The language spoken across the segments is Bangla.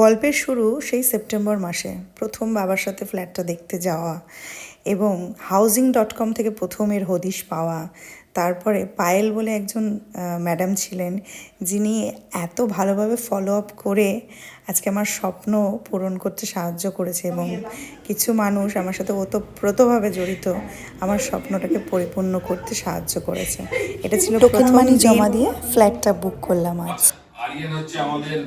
গল্পের শুরু সেই সেপ্টেম্বর মাসে প্রথম বাবার সাথে ফ্ল্যাটটা দেখতে যাওয়া এবং হাউজিং ডট কম থেকে প্রথম এর হদিশ পাওয়া। তারপরে পায়েল বলে একজন ম্যাডাম ছিলেন যিনি এত ভালোভাবে ফলো আপ করে আজকে আমার স্বপ্ন পূরণ করতে সাহায্য করেছে এবং কিছু মানুষ আমার সাথে ওতপ্রোতভাবে জড়িত আমার স্বপ্নটাকে পরিপূর্ণ করতে সাহায্য করেছে। এটা ছিল মানি জমা দিয়ে ফ্ল্যাটটা বুক করলাম আজ। আরিয়ান হচ্ছে আমাদের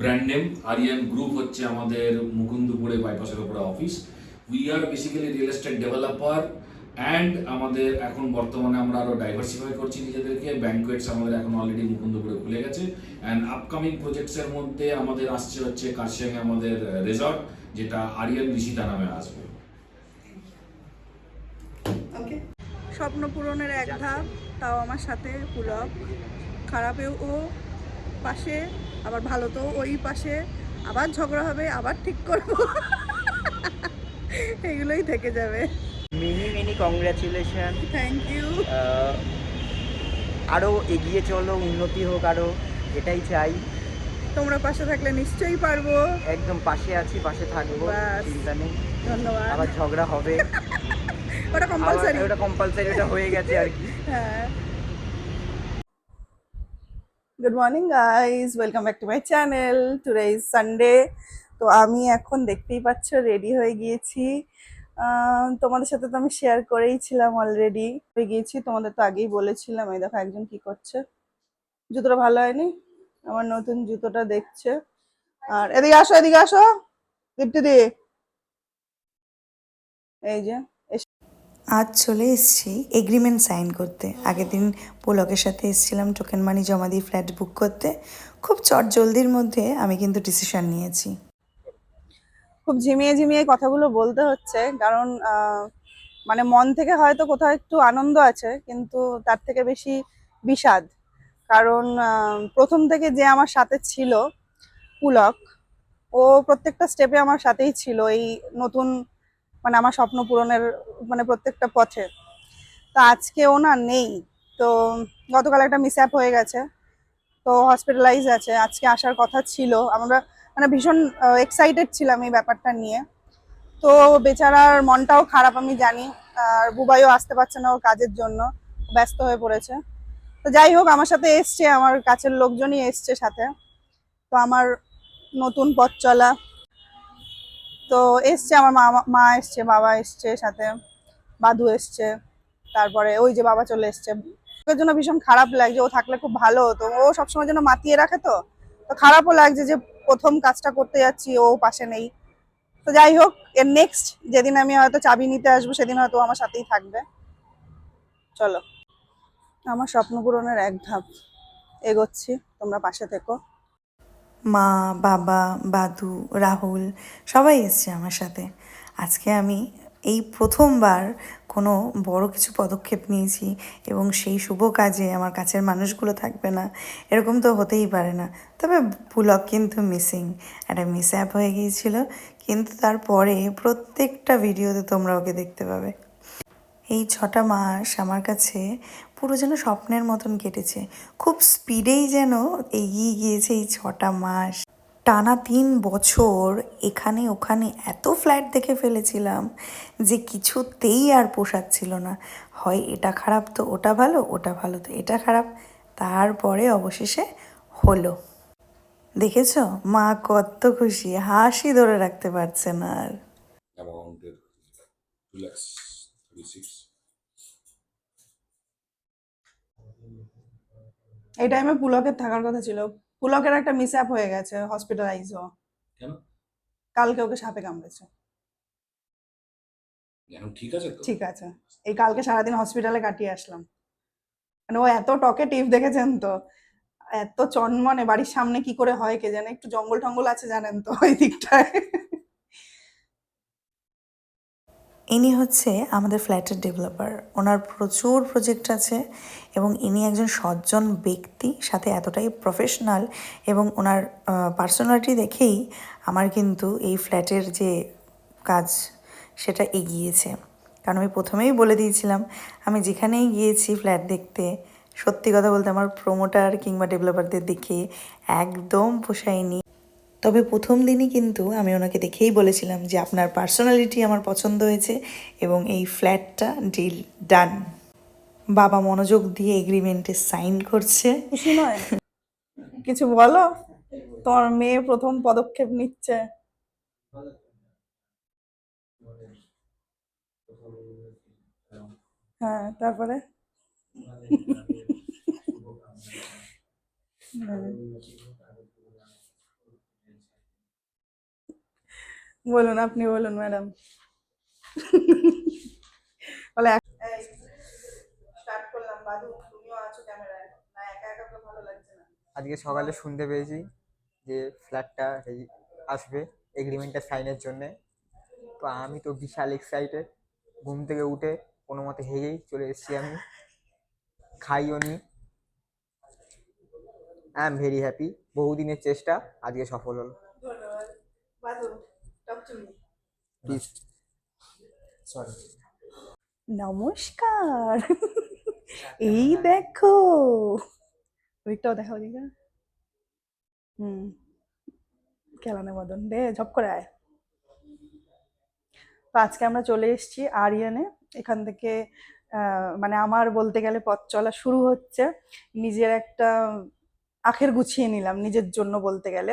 ব্র্যান্ড নেম আরিয়ান গ্রুপ হচ্ছে আমাদের মুকুন্দপুরে বাইপাসের উপরে office we are basically real estate developer and আমাদের এখন বর্তমানে আমরা আরও ডাইভার্সিফাই করছি নিজেদেরকে। ব্যাংকুয়েটস আমাদের এখন অলরেডি মুকুন্দপুরে খুলে গেছে। অ্যান্ড আপকামিং প্রজেক্টসের মধ্যে আমাদের আসছে হচ্ছে কার্শিয়াঙে আমাদের রেজর্ট যেটা আরিয়ান ঋষিতা নামে আসবে। স্বপ্ন পূরণের এক ধাপ তাও আমার সাথে পুলক খারাপেও ও পাশে আবার ভালো তো ওই পাশে আবার ঝগড়া হবে আবার ঠিক করব। এগুলোই থেকে যাবে। Mini Mini congratulation thank you আরও এগিয়ে চলো উন্নতি হোক আরও এটাই চাই। তোমরা পাশে থাকলে নিশ্চয়ই পারব। একদম পাশে আছি পাশে থাকব। চিন্তা নেই। ধন্যবাদ। আবার ঝগড়া হবে। ওটা কম্পালসারি ওটা কম্পালসারি ওটা হয়ে গেছে আর কি। হ্যাঁ। Good morning guys welcome back to my channel today is Sunday তো আমি এখন দেখতেই পাচ্ছ রেডি হয়ে গিয়েছি। তোমাদের সাথে তো আমি শেয়ার করেই ছিলাম অলরেডি হয়ে গিয়েছি, তোমাদের তো আগেই বলেছিলাম, এই দেখো একজন কি করছে। জুতোটা ভালো হয়নি? আমার নতুন জুতোটা দেখছে। আর এদিকে আসো এদিকে আসো। দীপ্তি দি এই যে। আজ চলে এসেছি এগ্রিমেন্ট সাইন করতে। আগের দিন পোলকের সাথে এসেছিলাম টোকেন মানি জমা দিয়ে ফ্ল্যাট বুক করতে। খুব চট জলদির মধ্যে আমি কিন্তু ডিসিশন নিয়েছি। খুব ঝিমিয়ে ঝিমিয়ে কথাগুলো বলতে হচ্ছে, কারণ মানে মন থেকে হয়তো কোথাও একটু আনন্দ আছে, কিন্তু তার থেকে বেশি বিষাদ। কারণ প্রথম থেকে যে আমার সাথে ছিল পুলক, ও প্রত্যেকটা স্টেপে আমার সাথেই ছিল এই নতুন মানে আমার স্বপ্ন পূরণের মানে প্রত্যেকটা পথে। তো আজকে ও না নেই। তো গতকাল একটা মিস হয়ে গেছে। তো হসপিটালাইজ আছে। আজকে আসার কথা ছিল। আমরা মানে ভীষণ এক্সাইটেড ছিলাম এই ব্যাপারটা নিয়ে। তো বেচারার মনটাও খারাপ, আমি জানি। আর বুবাইও আসতে পারছে না ওর কাজের জন্য। ব্যস্ত হয়ে পড়েছে। তো যাই হোক, আমার সাথে এসছে। আমার কাছের লোকজনই এসছে সাথে। তো আমার নতুন পথ চলা। তো এসছে আমার মা মা এসছে, বাবা এসছে, সাথে বাদু এসছে, তারপরে ওই যে বাবা চলে এসছে। ওর জন্য ভীষণ খারাপ লাগছে, ও থাকলে খুব ভালো হতো। ও সবসময় যেন মাতিয়ে রাখে তো তো খারাপও লাগছে যে প্রথম কাজটা করতে যাচ্ছি, ও পাশে নেই। তো যাই হোক, এর নেক্সট যেদিন আমি হয়তো চাবি নিতে আসব, সেদিন হয়তো আমার সাথেই থাকবে। চলো, আমার স্বপ্ন পূরণের এক ধাপ, এগোচ্ছি, তোমরা পাশে থেকো। মা, বাবা, বাদু, রাহুল, সবাই এসছে আমার সাথে। আজকে আমি এই প্রথমবার কোনো বড় কিছু পদক্ষেপ নিয়েছি এবং সেই শুভ কাজে আমার কাছের মানুষগুলো থাকবে না, এরকম তো হতেই পারে না। তবে পুলক কিন্তু মিসিং একটা মিস অ্যাপ হয়ে গিয়েছিল, কিন্তু তারপরে প্রত্যেকটা ভিডিওতে তোমরা ওকে দেখতে পাবে। এই ছটা মাস আমার কাছে পুরো যেন স্বপ্নের মতন কেটেছে। খুব স্পিডেই যেন এগিয়ে গিয়েছে এই ছটা মাস। টানা তিন বছর এখানে ওখানে এত ফ্ল্যাট দেখে ফেলেছিলাম যে কিছুতেই আর পোষাচ্ছিল না। হয় এটা খারাপ তো ওটা ভালো ওটা ভালো তো এটা খারাপ। তারপরে অবশেষে হলো। দেখেছ? মা কত খুশি, হাসি ধরে রাখতে পারছে না আর। এই টাইমে পুলকের থাকার কথা ছিল। পুলকের একটা মিস হয়ে গেছে হসপিটালাইজও কেন? কালকে ওকে সাপে কামড়েছে। এখন ঠিক আছে তো। ঠিক আছে। এই কালকে সারাদিন হসপিটালে কাটিয়ে আসলাম। মানে ও এত টকেটিভ দেখেছেন তো? এত চনমনে বাড়ির সামনে কি করে হয় কে জানে? একটু জঙ্গল টঙ্গল আছে জানেন তো ওই দিকটায়। ইনি হচ্ছে আমাদের ফ্ল্যাটের ডেভেলপার। ওনার প্রচুর প্রজেক্ট আছে এবং ইনি একজন সজ্জন ব্যক্তি, সাথে এতটাই প্রফেশনাল এবং ওনার পার্সোনালিটি দেখেই আমার কিন্তু এই ফ্ল্যাটের যে কাজ সেটা এগিয়েছে। কারণ আমি প্রথমেই বলে দিয়েছিলাম, আমি যেখানেই গিয়েছি ফ্ল্যাট দেখতে, সত্যি কথা বলতে আমার প্রোমোটার কিংবা ডেভেলপারদের দেখে একদম পোষায়নি। তবে প্রথম দিনই কিন্তু আমি ওনাকে দেখেই বলেছিলাম যে আপনার পার্সোনালিটি আমার পছন্দ হয়েছে এবং এই ফ্ল্যাটটা ডিল ডান বাবা মনোযোগ দিয়ে এগ্রিমেন্টে সাইন করছে। কিছু বলো? তোমার মেয়ে প্রথম পদক্ষেপ নিচ্ছে। হ্যাঁ তারপরে? বলুন আপনি বলুন ম্যাডাম। বলে স্টার্ট করলাম বাদু তুমিও আছো ক্যামেরায়। না একা একা তো ভালো লাগছে না। আজকে সকালে শুনতে পেয়েছি যে ফ্ল্যাটটা আসবে এগ্রিমেন্টটা সাইনের জন্যে। তো আমি তো বিশাল এক্সাইটেড ঘুম থেকে উঠে কোনো মতে হেগেই চলে এসেছি আমি। খাইও নি। আই এম ভেরি হ্যাপি বহুদিনের চেষ্টা আজকে সফল হলো। ধন্যবাদ। নমস্কার। এই দেখো। ওইটাও দেখাও দিকা হুম। খেলানে মদন দে ঝপ করে আয়। তো আজকে আমরা চলে এসেছি আরিয়ানে। এখান থেকে আহ, মানে আমার বলতে গেলে পথ চলা শুরু হচ্ছে। নিজের একটা আখের গুছিয়ে নিলাম নিজের জন্য বলতে গেলে।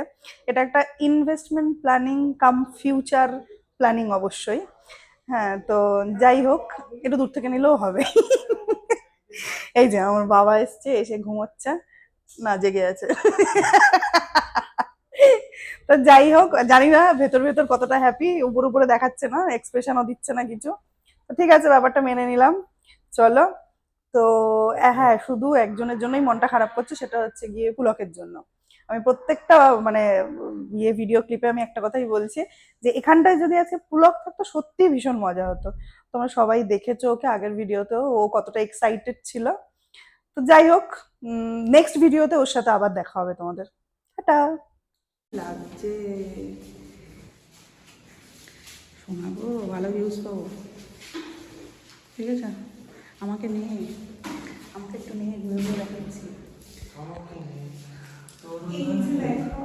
এটা একটা investment planning cum future planning অবশ্যই। হ্যাঁ তো যাই হোক, একটু দূর থেকে নিলেও হবে। এই যে আমার বাবা এসছে, এসে ঘুমোচ্ছে, না, জেগে আছে। তো যাই হোক, জানি না ভেতর ভেতর কতটা হ্যাপি উপর উপরে দেখাচ্ছে না এক্সপ্রেশনও দিচ্ছে না কিছু। তো ঠিক আছে, ব্যাপারটা মেনে নিলাম। চলো। তো হ্যাঁ শুধু একজনের জন্যই মনটা খারাপ করছে, সেটা হচ্ছে গিয়ে পুলকের জন্য। আমি প্রত্যেকটা মানে ইয়ে ভিডিও ক্লিপে আমি একটা কথাই বলছি যে, এখানটায় যদি আজকে পুলক থাকতো সত্যি ভীষণ মজা হতো। তোমরা সবাই দেখেছ ওকে আগের ভিডিওতেও ও কতটা এক্সাইটেড ছিল। তো যাই হোক নেক্সট ভিডিওতে ওর সাথে আবার দেখা হবে তোমাদের। টাটা! লাগছে। শোনাবো, ভালো ভিউজ পাবো। ঠিক আছে? আমাকে নিয়ে আমাকে একটু নিয়ে ঘুরে ঘুরে দেখাচ্ছি। এই যে দেখো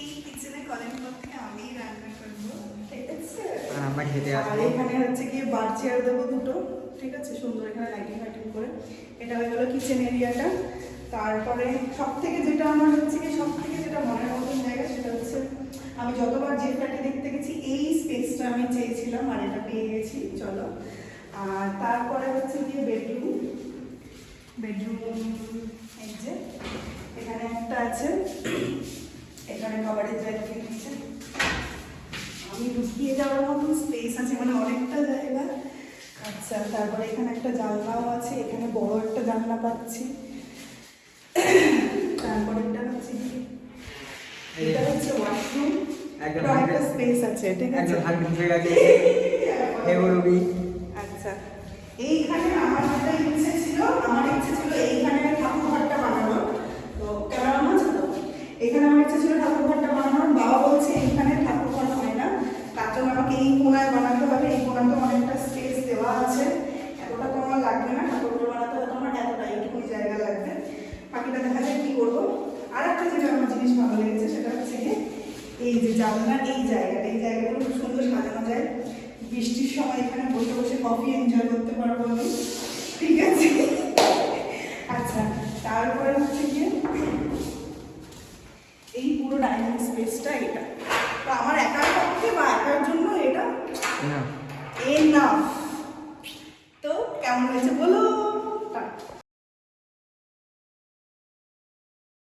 এই কিচেনে কলেন করতে আমি রান্না করব ঠিক আছে? আর আমরা খেতে আর এখানে হচ্ছে গিয়ে বার চেয়ার দেবো দুটো ঠিক আছে? সুন্দর এখানে লাইটিং ফাইটিং করে। এটা হয়ে গেলো কিচেন এরিয়াটা তারপরে সব থেকে যেটা আমার হচ্ছে কি সব থেকে যেটা মনের মতন জায়গা সেটা হচ্ছে আমি যতবার যে ফ্ল্যাটে দেখতে গেছি এই স্পেসটা আমি চেয়েছিলাম আর এটা পেয়ে গেছি। চলো। আর তারপরে হচ্ছে গিয়ে বেডরুম বেডরুম এই যে এখানে একটা আছে এখানে কভারেজ জায়গা পেয়ে আমি ঢুকিয়ে যাওয়ার মতন স্পেস আছে মানে অনেকটা জায়গা। আচ্ছা তারপরে এখানে একটা জানলাও আছে এখানে বড় একটা জানলা পাচ্ছি। তারপরে এটা হচ্ছে? এটা হচ্ছে ওয়াশরুম অনেকটা স্পেস আছে ঠিক আছে? আচ্ছা এইখানে আমার যেটা ইচ্ছে ছিল, আমার ইচ্ছে ছিল এইখানে ঠাকুর ঘরটা বানানো তো কেমন আছে তো? এখানে আমার ইচ্ছে ছিল ঠাকুর ঘরটা বানানোর। বাবা বলছে, এইখানে ঠাকুর ঘর হয় না। তার জন্য আমাকে এই কোনায় বানাতে হবে। এই কোনাতে অনেকটা স্পেস দেওয়া আছে। এতটা তো আমার লাগবে না। ঠাকুর ঘর বানাতে হলে আমার এতটা এইটুকুনি জায়গা লাগবে। বাকিটা দেখা যায় কি করব। আর একটা যেটা আমার জিনিস ভালো লেগেছে, সেটা হচ্ছে এই যে জানলার এই এই জায়গাগুলো খুব সুন্দর সাজানো যায় বৃষ্টির সময় এখানে বসে বসে কফি এনজয় করতে পারব আমি। ঠিক আছে? আচ্ছা তারপরে হচ্ছে গিয়ে এই পুরো ডাইনিং স্পেসটা এটা।